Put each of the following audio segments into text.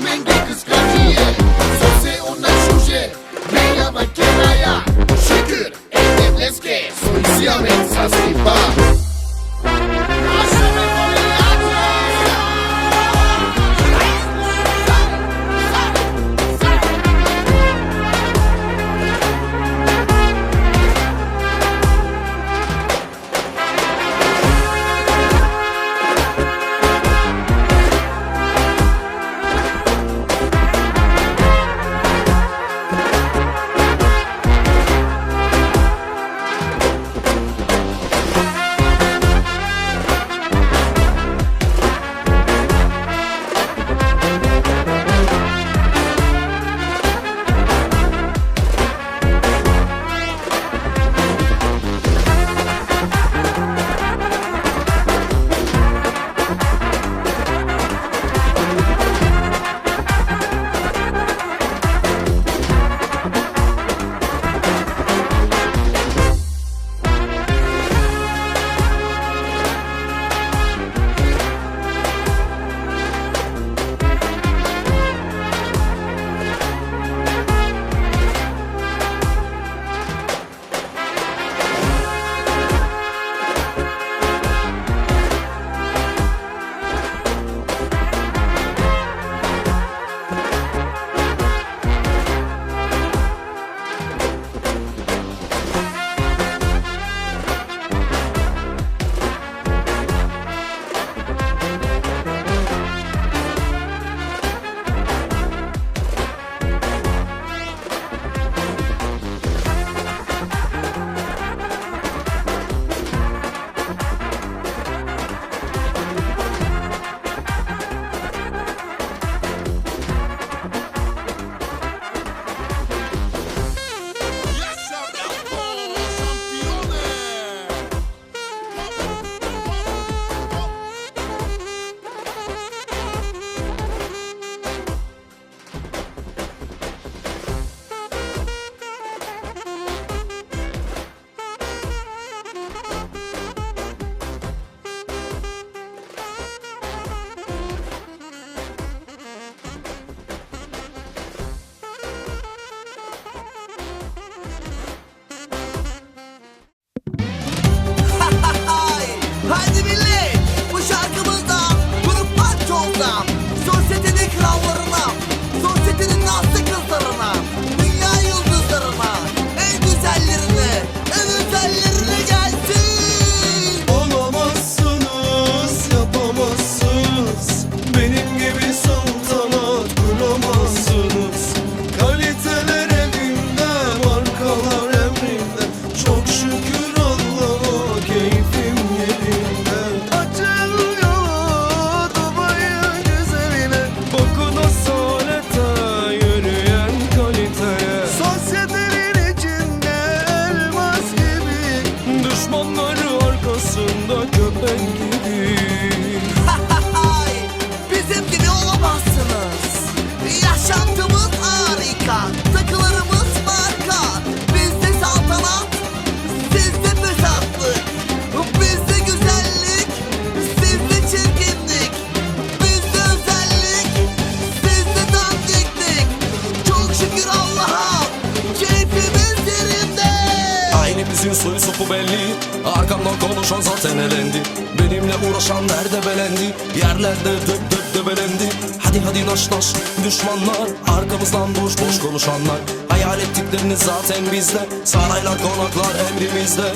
samenge kıskanıyor Sose ona şuje Merhaba kenaya Şükür Evde bleske Soy siyamet sasliba Arkamdan konuşan zaten elendi. Benimle uğraşan nerede belendi? Yerlerde döp döp döbelendi. Hadi hadi naş naş düşmanlar. Arkamızdan boş boş konuşanlar. Hayal ettiklerini zaten bizde. Saraylar konaklar emrimizde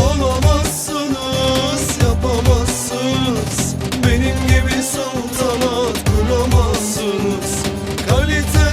Olamazsınız yapamazsınız. Benim gibi saltanat kuramazsınız. Kalite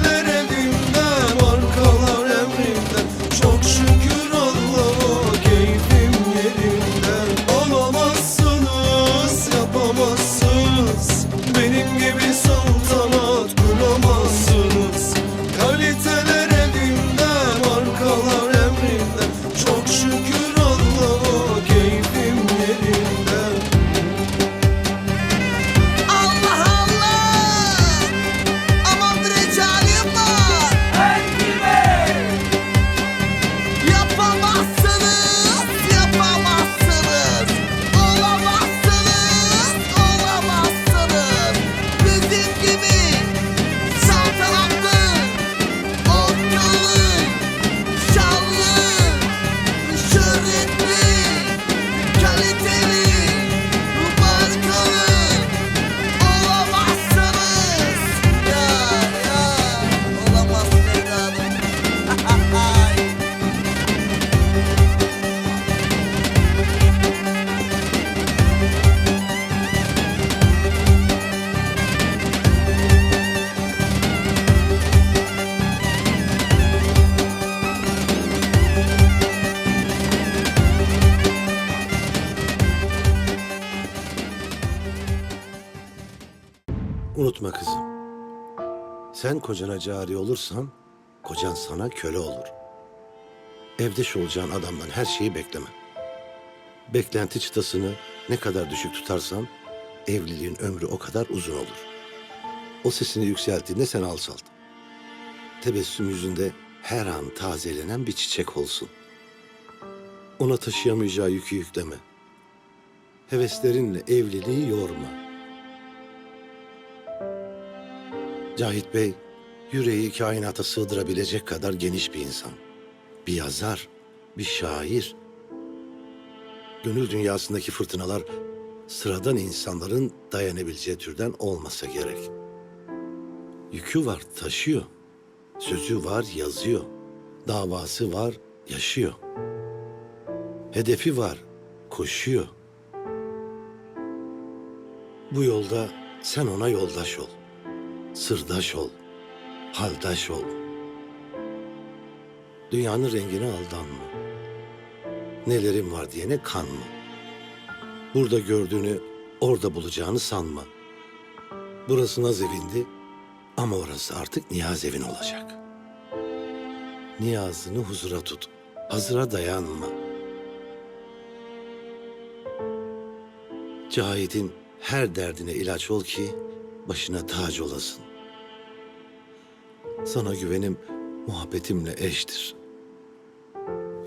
Unutma kızım. Sen kocana cari olursan, kocan sana köle olur. Evdeş olacağın adamdan her şeyi bekleme. Beklenti çıtasını ne kadar düşük tutarsan, evliliğin ömrü o kadar uzun olur. O sesini yükselttiğinde sen alçalt. Tebessüm yüzünde her an tazelenen bir çiçek olsun. Ona taşıyamayacağı yükü yükleme. Heveslerinle evliliği yorma. Cahit Bey, yüreği kainata sığdırabilecek kadar geniş bir insan. Bir yazar, bir şair. Gönül dünyasındaki fırtınalar sıradan insanların dayanabileceği türden olmasa gerek. Yükü var, taşıyor. Sözü var, yazıyor. Davası var, yaşıyor. Hedefi var, koşuyor. Bu yolda sen ona yoldaş ol. Sırdaş ol, haldaş ol. Dünyanın rengine aldanma. Nelerin var diyene kanma. Burada gördüğünü orada bulacağını sanma. Burası naz evindi ama orası artık niyaz evin olacak. Niyazını huzura tut, hazıra dayanma. Cahit'in her derdine ilaç ol ki başına tac olasın. Sana güvenim muhabbetimle eştir.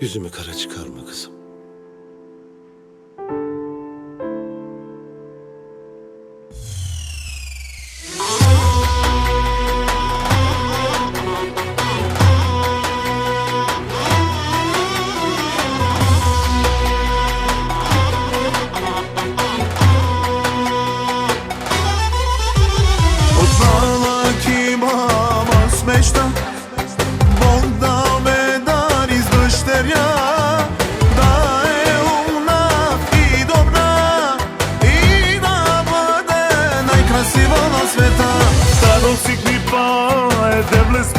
Yüzümü kara çıkarma kızım. Vay devlet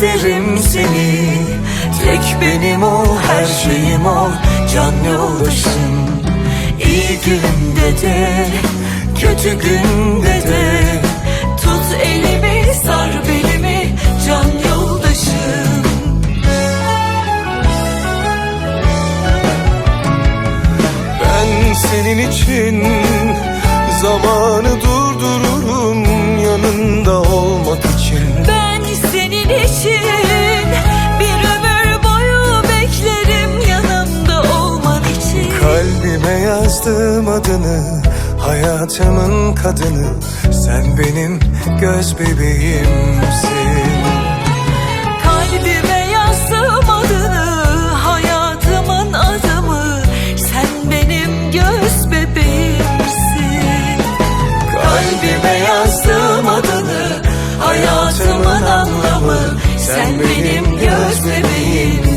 isterim seni Tek benim ol her şeyim ol Can yoldaşım. İyi günde de Kötü günde de. Tut elimi sar belimi Can yoldaşım. Ben senin için yazdım adını hayatımın kadını. Sen benim göz bebeğimsin. Kalbime yazdım adını hayatımın adımı. Sen benim göz bebeğimsin. Kalbime yazdım adını hayatımın anlamı. Sen benim göz bebeğimsin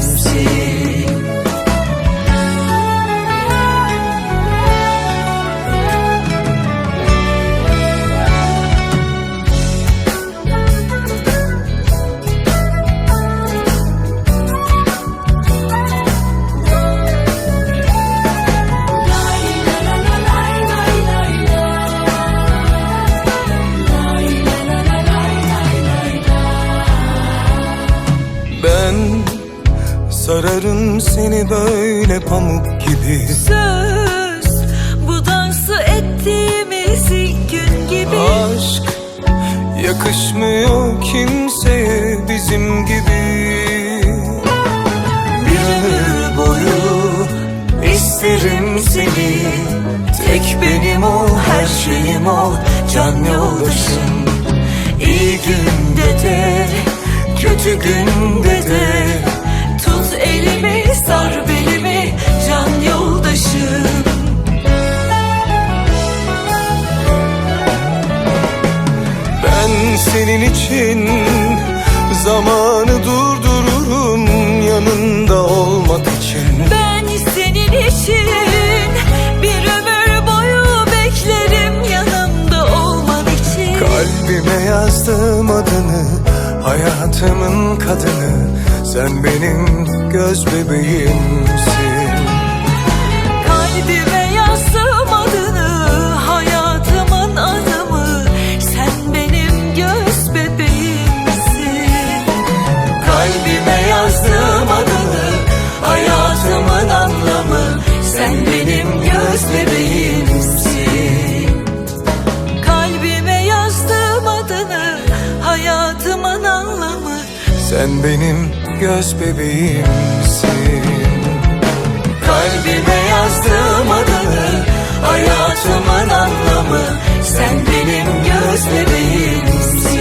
gibi Söz bu dansı ettiğimiz ilk gün gibi. Aşk yakışmıyor kimseye bizim gibi. Bir ömür boyu isterim seni. Tek benim ol her şeyim ol can yoldaşım. İyi günde de kötü günde de. Tut elimi sar belimi için zamanı durdururum yanında olmak için. Ben senin için bir ömür boyu beklerim yanımda olman için. Kalbime yazdım adını hayatımın kadını sen benim göz bebeğimsin. Kalbime yazdım Sen benim göz bebeğimsin. Kalbime yazdığım adını Hayatımın anlamı. Sen benim göz bebeğimsin.